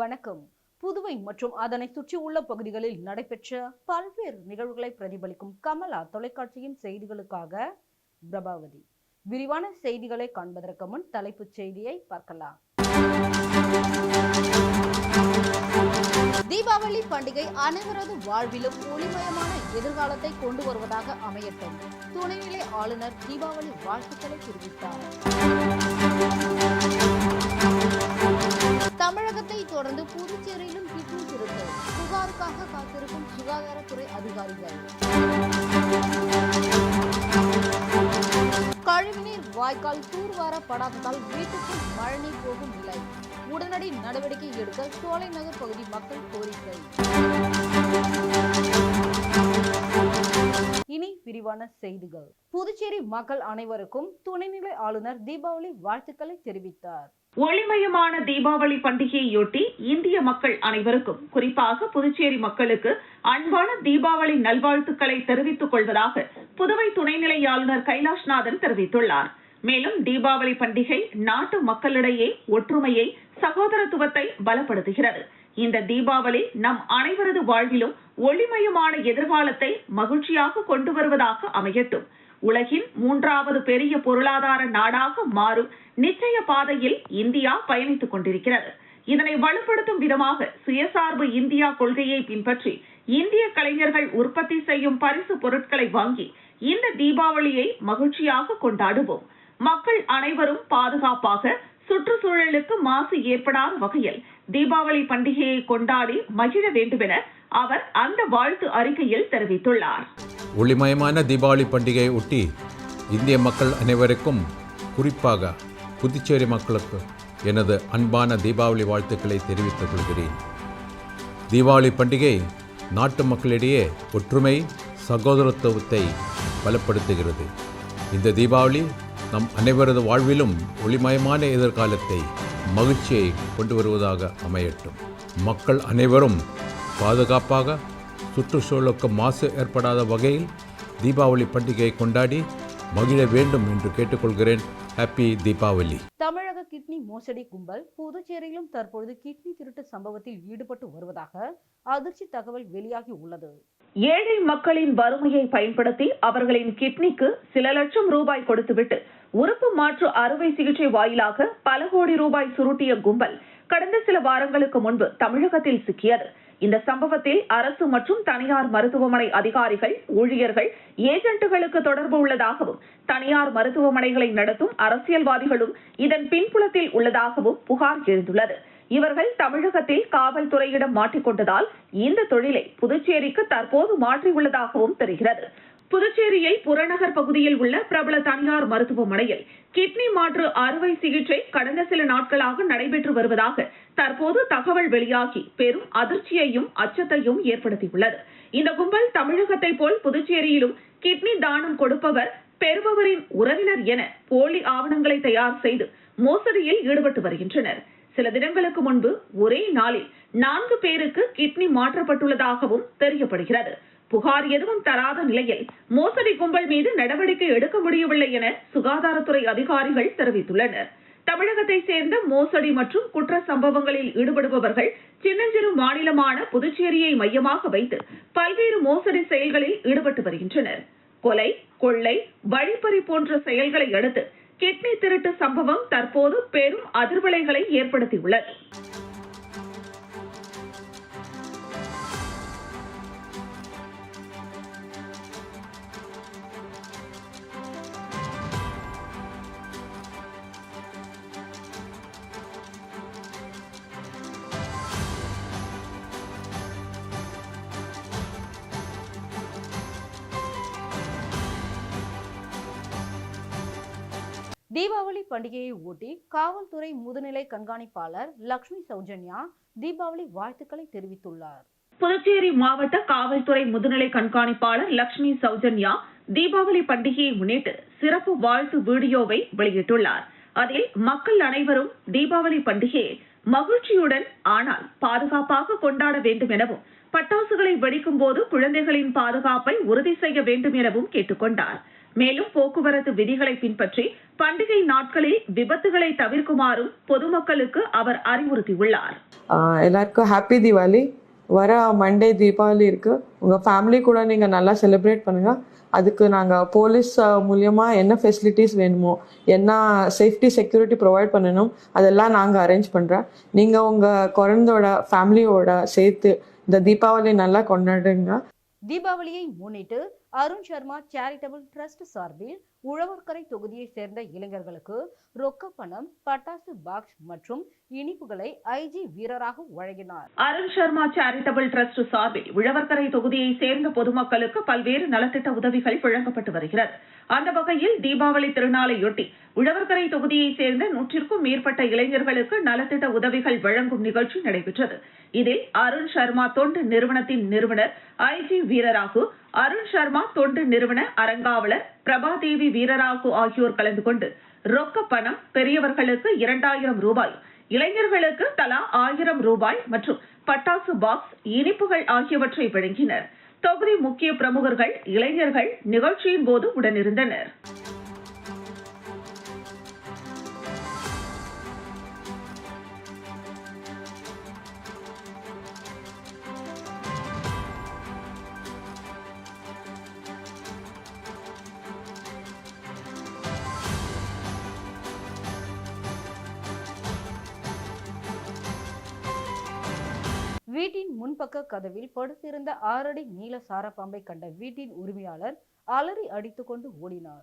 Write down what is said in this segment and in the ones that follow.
வணக்கம். புதுவை மற்றும் அதனை சுற்றியுள்ள பகுதிகளில் நடைபெற்ற பல்வேறு நிகழ்வுகளை பிரதிபலிக்கும் கமலா தொலைக்காட்சியின் செய்திகளுக்காக பிரபாவதி. விரிவான செய்திகளை காண்பதற்கு முன் தலைப்புச் செய்தியை பார்க்கலாம். தீபாவளி பண்டிகை அனைவரது வாழ்விலும் ஒளிமயமான எதிர்காலத்தை கொண்டு வருவதாக அமையட்டும். துணைநிலை ஆளுநர் தீபாவளி வாழ்த்துக்களை தெரிவித்தார். தமிழகத்தை தொடர்ந்து புதுச்சேரியிலும் கிட்னி திருத்தல் புகாருக்காக காத்திருக்கும் சுகாதாரத்துறை அதிகாரிகள். கழிவுநீர் வாய்க்கால் தூர்வாரப்படாததால் வீட்டுக்குள் மழைநீர் போகும் நிலை. உடனடி நடவடிக்கை எடுக்க சோலை நகர் பகுதி மக்கள் கோரிக்கை. இனி விரிவான செய்திகள். புதுச்சேரி மக்கள் அனைவருக்கும் துணைநிலை ஆளுநர் தீபாவளி வாழ்த்துக்களை தெரிவித்தார். ஒளிமயமான தீபாவளி பண்டிகையொட்டி இந்திய மக்கள் அனைவருக்கும் குறிப்பாக புதுச்சேரி மக்களுக்கு அன்பான தீபாவளி நல்வாழ்த்துக்களை தெரிவித்துக் கொள்வதாக புதுவை துணைநிலை ஆளுநர் கைலாஷ்நாதன் தெரிவித்துள்ளார். மேலும் தீபாவளி பண்டிகை நாட்டு மக்களிடையே ஒற்றுமையை சகோதரத்துவத்தை பலப்படுத்துகிறது. இந்த தீபாவளி நம் அனைவரது வாழ்விலும் ஒளிமயமான எதிர்காலத்தை மகிழ்ச்சியாக கொண்டு வருவதாக அமையட்டும். உலகின் மூன்றாவது பெரிய பொருளாதார நாடாக மாறும் நிச்சய பாதையில் இந்தியா பயணித்துக் கொண்டிருக்கிறது. இதனை வலுப்படுத்தும் விதமாக சுயசார்பு இந்தியா கொள்கையை பின்பற்றி இந்திய கலைஞர்கள் உற்பத்தி செய்யும் பரிசு பொருட்களை வாங்கி இந்த தீபாவளியை மகிழ்ச்சியாக கொண்டாடுவோம். மக்கள் அனைவரும் பாதுகாப்பாக சுற்றுச்சூழலுக்கு மாசு ஏற்படாத வகையில் தீபாவளி பண்டிகையை கொண்டாடி மகிழ வேண்டுமென அவர் அந்த வாழ்த்து அறிக்கையில் தெரிவித்துள்ளார். ஒளிமயமான தீபாவளி பண்டிகையை ஒட்டி இந்திய மக்கள் அனைவருக்கும் குறிப்பாக புதுச்சேரி மக்களுக்கு எனது அன்பான தீபாவளி வாழ்த்துக்களை தெரிவித்துக் கொள்கிறேன். தீபாவளி பண்டிகை நாட்டு மக்களிடையே ஒற்றுமை சகோதரத்துவத்தை பலப்படுத்துகிறது. இந்த தீபாவளி நம் அனைவரது வாழ்விலும் ஒளிமயமான எதிர்காலத்தை மகிழ்ச்சியை கொண்டு வருவதாக அமையட்டும். மக்கள் அனைவரும் பாதுகாப்பாக சுற்றுச்சூழலுக்கு மாசு ஏற்படாத வகையில் தீபாவளி பண்டிகையை கொண்டாடி மகிழ வேண்டும் என்று கேட்டுக்கொள்கிறேன். ஹாப்பி தீபாவளி தமிழக கிட்னி மோசடி கும்பல் புதுச்சேரியிலும் தற்பொழுது கிட்னி திருட்டு சம்பவத்தில் ஈடுபட்டு வருவதாக அதிர்ச்சி தகவல் வெளியாகி உள்ளது. ஏழை மக்களின் வறுமையை பயன்படுத்தி அவர்களின் கிட்னிக்கு சில லட்சம் ரூபாய் கொடுத்துவிட்டு உறுப்பு மாற்று அறுவை சிகிச்சை வாயிலாக பல கோடி ரூபாய் சுருட்டிய கும்பல் கடந்த சில வாரங்களுக்கு முன்பு தமிழகத்தில் சிக்கியது. இந்த சம்பவத்தில் அரசு மற்றும் தனியார் மருத்துவமனை அதிகாரிகள் ஊழியர்கள் ஏஜென்ட்டுகளுக்கு தொடர்பு உள்ளதாகவும் தனியார் மருத்துவமனைகளை நடத்தும் அரசியல்வாதிகளும் இதன் பின்புலத்தில் உள்ளதாகவும் புகார் எழுந்துள்ளது. இவர்கள் தமிழகத்தில் காவல்துறையிடம் மாட்டிக்கொண்டதால் இந்த தொழிலை புதுச்சேரிக்கு தற்போது மாற்றியுள்ளதாகவும் தெரிகிறது. புதுச்சேரியில் புறநகர் பகுதியில் உள்ள பிரபல தனியார் மருத்துவமனையில் கிட்னி மாற்று அறுவை சிகிச்சை கடந்த சில நாட்களாக நடைபெற்று வருவதாக தற்போது தகவல் வெளியாகி பெரும் அதிர்ச்சியையும் அச்சத்தையும் ஏற்படுத்தியுள்ளது. இந்த கும்பல் தமிழகத்தை போல் புதுச்சேரியிலும் கிட்னி தானம் கொடுப்பவர் பெறுபவரின் உறவினர் என போலி ஆவணங்களை தயார் செய்து மோசடியில் ஈடுபட்டு வருகின்றனர். சில தினங்களுக்கு முன்பு ஒரே நாளில் நான்கு பேருக்கு கிட்னி மாற்றப்பட்டுள்ளதாகவும் தெரியப்படுகிறது. புகார் எதுவும் தராத நிலையில் மோசடி கும்பல் மீது நடவடிக்கை எடுக்க முடியவில்லை என சுகாதாரத்துறை அதிகாரிகள் தெரிவித்துள்ளனர். தமிழகத்தை சேர்ந்த மோசடி மற்றும் குற்ற சம்பவங்களில் ஈடுபடுபவர்கள் சின்னஞ்சிறு மாநிலமான புதுச்சேரியை மையமாக வைத்து பல்வேறு மோசடி செயல்களில் ஈடுபட்டு வருகின்றனர். கொலை கொள்ளை வழிப்பறி போன்ற செயல்களை அடுத்து கிட்னி திருட்டு சம்பவம் தற்போது பெரும் அதிர்வலைகளை ஏற்படுத்தியுள்ளது. தீபாவளி பண்டிகையை ஒட்டி காவல்துறை முதுநிலை கண்காணிப்பாளர் லக்ஷ்மி சௌஜன்யா தீபாவளி வாழ்த்துக்களை தெரிவித்துள்ளார். புதுச்சேரி மாவட்ட காவல்துறை முதுநிலை கண்காணிப்பாளர் லக்ஷ்மி சௌஜன்யா தீபாவளி பண்டிகையை முன்னிட்டு சிறப்பு வாழ்த்து வீடியோவை வெளியிட்டுள்ளார். அதில் மக்கள் அனைவரும் தீபாவளி பண்டிகையை மகிழ்ச்சியுடன் ஆனால் பாதுகாப்பாக கொண்டாட வேண்டும் எனவும் பட்டாசுகளை வெடிக்கும் போது குழந்தைகளின் பாதுகாப்பை உறுதி செய்ய வேண்டும் எனவும் கேட்டுக்கொண்டார். மேலும் போக்குவரத்து விதிகளை பின்பற்றி பண்டிகை நாட்களில் விபத்துகளை தவிர்க்குமாறும் பொதுமக்களுக்கு அவர் அறிவுறுத்தியுள்ளார். எல்லாருக்கும் ஹாப்பி தீபாவளி. வர மண்டே தீபாவளி இருக்கு. உங்க ஃபேமிலி கூட நீங்க நல்லா செலிப்ரேட் பண்ணுங்க. அதுக்கு நாங்க போலீஸ் மூலியமா என்ன ஃபெசிலிட்டிஸ் வேணுமோ என்ன சேஃப்டி செக்யூரிட்டி ப்ரொவைட் பண்ணணும் அதெல்லாம் நாங்க அரேஞ்ச் பண்றோம். நீங்க உங்க குழந்தையோட ஃபேமிலியோட சேர்த்து இந்த தீபாவளி நல்லா கொண்டாடுங்க. தீபாவளியை முன்னிட்டு அருண் சர்மா சேரிட்டபிள் ட்ரஸ்ட் சார்பில் உழவர்கரை தொகுதியை சேர்ந்த இளைஞர்களுக்கு ரொக்க பணம் பட்டாசு பாக்ஸ் மற்றும் இனிப்புகளை ஐஜி வீரராக வழங்கினார். அருண் சர்மா சேரிட்டபிள் ட்ரஸ்ட் சார்பில் உழவர்கரை தொகுதியை சேர்ந்த பொதுமக்களுக்கு பல்வேறு நலத்திட்ட உதவிகள் வழங்கப்பட்டு வருகிறது. அந்த வகையில் தீபாவளி திருநாளையொட்டி உழவர்கரை தொகுதியை சேர்ந்த நூற்றிற்கும் மேற்பட்ட இளைஞர்களுக்கு நலத்திட்ட உதவிகள் வழங்கும் நிகழ்ச்சி நடைபெற்றது. இதில் அருண் சர்மா தொண்டு நிறுவனத்தின் நிறுவனர் ஐஜி வீரராகு அருண் சர்மா தொண்டு நிறுவன அறங்காவலர் பிரபாதேவி வீரராகு ஆகியோர் கலந்து கொண்டு ரொக்க பணம் பெரியவர்களுக்கு இரண்டாயிரம் ரூபாய் இளைஞர்களுக்கு தலா ஆயிரம் ரூபாய் மற்றும் பட்டாசு பாக்ஸ் இனிப்புகள் ஆகியவற்றை வழங்கினர். தொகுதி முக்கிய பிரமுகர்கள் இளைஞர்கள் நிகழ்ச்சியின் போது உடனிருந்தனர். வீட்டின் முன்பக்க கதவில் படுத்திருந்த ஆறடி நீல சாரப்பாம்பை கண்ட வீட்டின் உரிமையாளர் அலறி அடித்துக்கொண்டு ஓடினார்.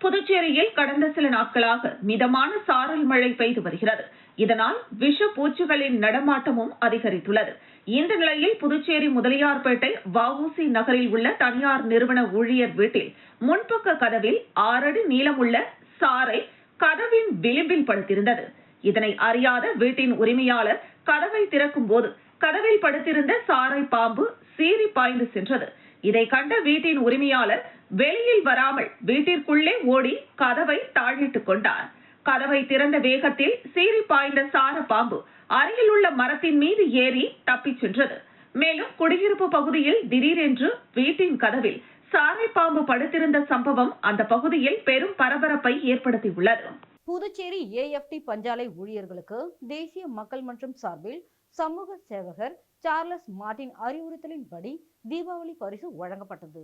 புதுச்சேரியில் கடந்த சில நாட்களாக மிதமான சாரல் மழை பெய்து வருகிறது. இதனால் விஷ பூச்சிகளின் நடமாட்டமும் அதிகரித்துள்ளது. இந்த நிலையில் புதுச்சேரி முதலியார்பேட்டை வஉசி நகரில் உள்ள தனியார் நிறுவன ஊழியர் வீட்டில் முன்பக்க கதவில் ஆறடி நீளமுள்ள சாரை கதவின் விளிம்பில் படுத்திருந்தது. இதனை அறியாத வீட்டின் உரிமையாளர் கதவை திறக்கும் போது கதவில் படுத்திருந்த சாரை பாம்பு சீறி பாய்ந்து சென்றது. இதை கண்ட வீட்டின் உரிமையாளர் வெளியில் வராமல் வீட்டிற்குள்ளே ஓடி கதவை தாழிட்டுக் கொண்டார். கதவை திறந்த வேகத்தில் சீறி பாய்ந்த சார பாம்பு அருகில் உள்ள மரத்தின் மீது ஏறி தப்பிச் சென்றது. மேலும் குடியிருப்பு பகுதியில் திடீரென்று வீட்டின் கதவில் சாரை பாம்பு படுத்திருந்த சம்பவம் அந்த பகுதியில் பெரும் பரபரப்பை ஏற்படுத்தியுள்ளது. புதுச்சேரி ஏஎஃப்டி பஞ்சாலை ஊழியர்களுக்கு தேசிய மக்கள் மன்றம் சார்பில் சமூக சேவகர் சார்லஸ் மார்டின் அறிவுறுத்தலின்படி தீபாவளி பரிசு வழங்கப்பட்டது.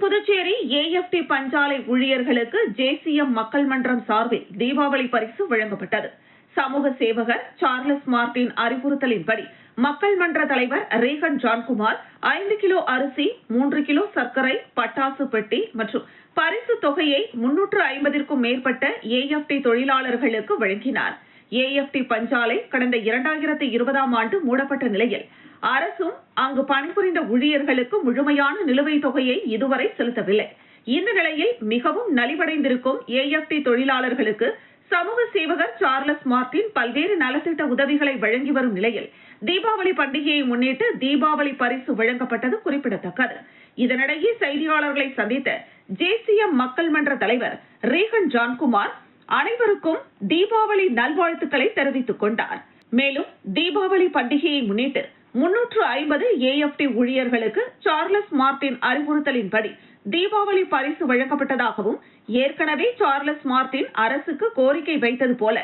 புதுச்சேரி ஏஎஃப்டி பஞ்சாலை ஊழியர்களுக்கு ஜேசிஎம் மக்கள் மன்றம் சார்பில் தீபாவளி பரிசு வழங்கப்பட்டது. சமூக சேவகர் சார்லஸ் மார்டின் அறிவுறுத்தலின்படி மக்கள் மன்ற தலைவர் ரேகன் ஜான்குமார் ஐந்து கிலோ அரிசி மூன்று கிலோ சர்க்கரை பட்டாசு பெட்டி மற்றும் பரிசு தொகையை முன்னூற்று ஐம்பதிற்கும் மேற்பட்ட ஏஎஃப்டி தொழிலாளர்களுக்கு வழங்கினார். ஏஎஃப்டி பஞ்சாலை கடந்த இரண்டாயிரத்தி இருபதாம் ஆண்டு மூடப்பட்ட நிலையில் அரசும் அங்கு பணிபுரிந்த ஊழியர்களுக்கு முழுமையான நிலுவைத் தொகையை இதுவரை செலுத்தவில்லை. இந்த நிலையில் மிகவும் நலிவடைந்திருக்கும் ஏஎஃப்டி தொழிலாளர்களுக்கு சமூக சேவகர் சார்லஸ் மார்டின் பல்வேறு நலத்திட்ட உதவிகளை வழங்கி வரும் நிலையில் தீபாவளி பண்டிகையை முன்னிட்டு தீபாவளி பரிசு வழங்கப்பட்டது குறிப்பிடத்தக்கது. இதனிடையே செய்தியாளர்களை சந்தித்த ஜேசிஎம் மக்கள் மன்ற தலைவர் ரீகன் ஜான்குமார் அனைவருக்கும் தீபாவளி நல்வாழ்த்துக்களை தெரிவித்துக் கொண்டார். மேலும் தீபாவளி பண்டிகையை முன்னிட்டு முன்னூற்று ஐம்பது ஏஎஃப்டி ஊழியர்களுக்கு சார்லஸ் மார்டின் அறிவுறுத்தலின்படி தீபாவளி பரிசு வழங்கப்பட்டதாகவும் ஏற்கனவே சார்லஸ் மார்டின் அரசுக்கு கோரிக்கை வைத்தது போல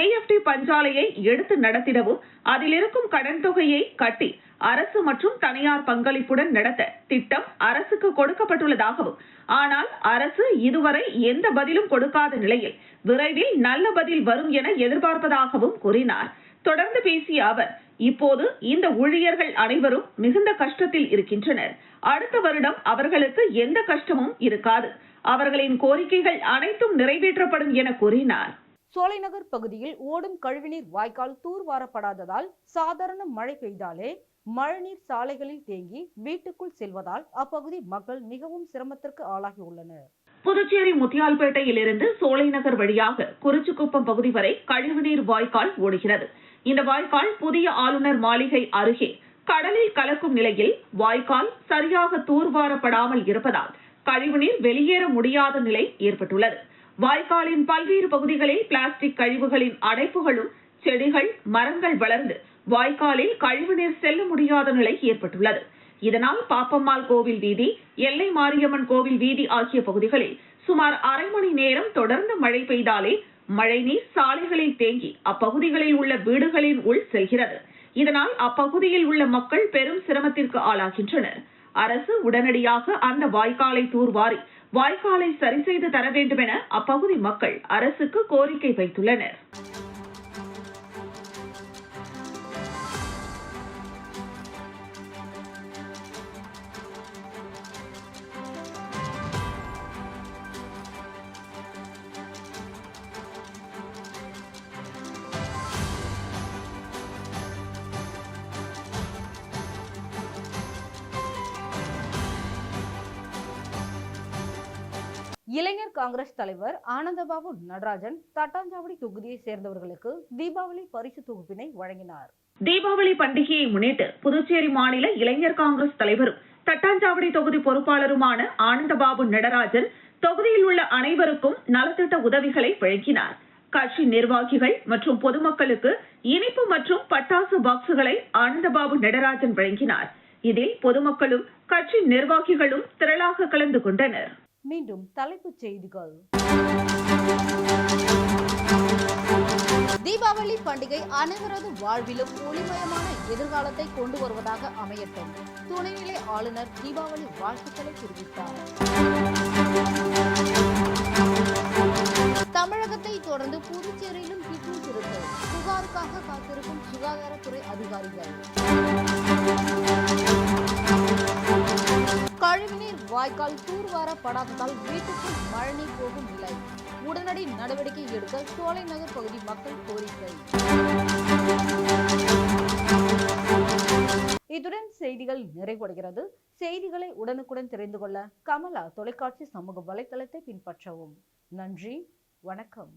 ஏஎஃப்டி பஞ்சாலையை எடுத்து நடத்திடவும் அதில் இருக்கும் கடன் தொகையை கட்டி அரசு மற்றும் தனியார் பங்களிப்புடன் நடத்த திட்டம் அரசுக்கு கொடுக்கப்பட்டுள்ளதாகவும் ஆனால் அரசு இதுவரை எந்த பதிலும் கொடுக்காத நிலையில் விரைவில் நல்ல பதில் வரும் என எதிர்பார்ப்பதாகவும் கூறினார். தொடர்ந்து பேசிய அவர் இப்போது இந்த ஊழியர்கள் அனைவரும் மிகுந்த கஷ்டத்தில் இருக்கின்றனர். அடுத்த வருடம் அவர்களுக்கு எந்த கஷ்டமும் இருக்காது. அவர்களின் கோரிக்கைகள் அனைத்தும் நிறைவேற்றப்படும் என கூறினார். சோலைநகர் பகுதியில் ஓடும் கழிவுநீர் வாய்க்கால் தூர்வாரப்படாததால் சாதாரண மழை பெய்தாலே மழைநீர் சாலைகளில் தேங்கி வீட்டுக்குள் செல்வதால் அப்பகுதி மக்கள் மிகவும் சிரமத்திற்கு ஆளாகியுள்ளனர் புதுச்சேரி முத்தியால்பேட்டையிலிருந்து சோலைநகர் வழியாக குறிச்சிக்குப்பம் பகுதி வரை கழிவுநீர் வாய்க்கால் ஓடுகிறது. இந்த வாய்க்கால் புதிய ஆளுநர் மாளிகை அருகே கடலில் கலக்கும் நிலையில் வாய்க்கால் சரியாக தூர்வாரப்படாமல் இருப்பதால் கழிவுநீர் வெளியேற முடியாத நிலை ஏற்பட்டுள்ளது. வாய்க்காலின் பல்வேறு பகுதிகளில் பிளாஸ்டிக் கழிவுகளின் அடைப்புகளும் செடிகள் மரங்கள் வளர்ந்து வாய்க்காலில் கழிவுநீர் செல்ல முடியாத நிலை ஏற்பட்டுள்ளது. இதனால் பாப்பம்மாள் கோவில் வீதி எல்லை மாரியம்மன் கோவில் வீதி ஆகிய பகுதிகளில் சுமார் அரை மணி நேரம் தொடர்ந்து மழை பெய்தாலே மழைநீர் சாலைகளில் தேங்கி அப்பகுதிகளில் உள்ள வீடுகளின் உள் செல்கிறது. இதனால் அப்பகுதியில் உள்ள மக்கள் பெரும் சிரமத்திற்கு ஆளாகின்றனர். அரசு உடனடியாக அந்த வாய்க்காலை தூர்வாரி வாய்க்காலை சரி செய்து தர வேண்டும் என அப்பகுதி மக்கள் அரசுக்கு கோரிக்கை வைத்துள்ளனர். காங்கிரஸ் தலைவர் ஆனந்தபாபு நடராஜன் தட்டாஞ்சாவடி தொகுதியை சேர்ந்தவர்களுக்கு தீபாவளி பரிசு தொகுப்பினை வழங்கினார். தீபாவளி பண்டிகையை முன்னிட்டு புதுச்சேரி மாநில இளைஞர் காங்கிரஸ் தலைவரும் தட்டாஞ்சாவடி தொகுதி பொறுப்பாளருமான ஆனந்தபாபு நடராஜன் தொகுதியில் உள்ள அனைவருக்கும் நலத்திட்ட உதவிகளை வழங்கினார். கட்சி நிர்வாகிகள் மற்றும் பொதுமக்களுக்கு இனிப்பு மற்றும் பட்டாசு பாக்ஸுகளை ஆனந்தபாபு நடராஜன் வழங்கினார். இதில் பொதுமக்களும் கட்சி நிர்வாகிகளும் திரளாக கலந்து கொண்டனர். மீண்டும் தலைப்புச் செய்திகள். தீபாவளி பண்டிகை அனைவரது வாழ்விலும் ஒளிமயமான எதிர்காலத்தை கொண்டு வருவதாக அமையட்டும். துணைநிலை ஆளுநர் தீபாவளி வாழ்த்துக்களை தெரிவித்தார். தமிழகத்தை தொடர்ந்து புதுச்சேரியிலும் கிட்னி திருட்டு புகாருக்காக காத்திருக்கும் சுகாதாரத்துறை அதிகாரிகள். வாய்க்கால் தூர்வாரப்படாததால் வீட்டுக்குள் மழைநீர் போகும் நிலை. உடனடி நடவடிக்கை எடுக்க சோலை நகர் பகுதி மக்கள் கோரிக்கை. இத்துடன் செய்திகள் நிறைவடைகிறது. செய்திகளை உடனுக்குடன் தெரிந்து கொள்ள கமலா தொலைக்காட்சி சமூக வலைதளத்தை பின்பற்றவும். நன்றி வணக்கம்.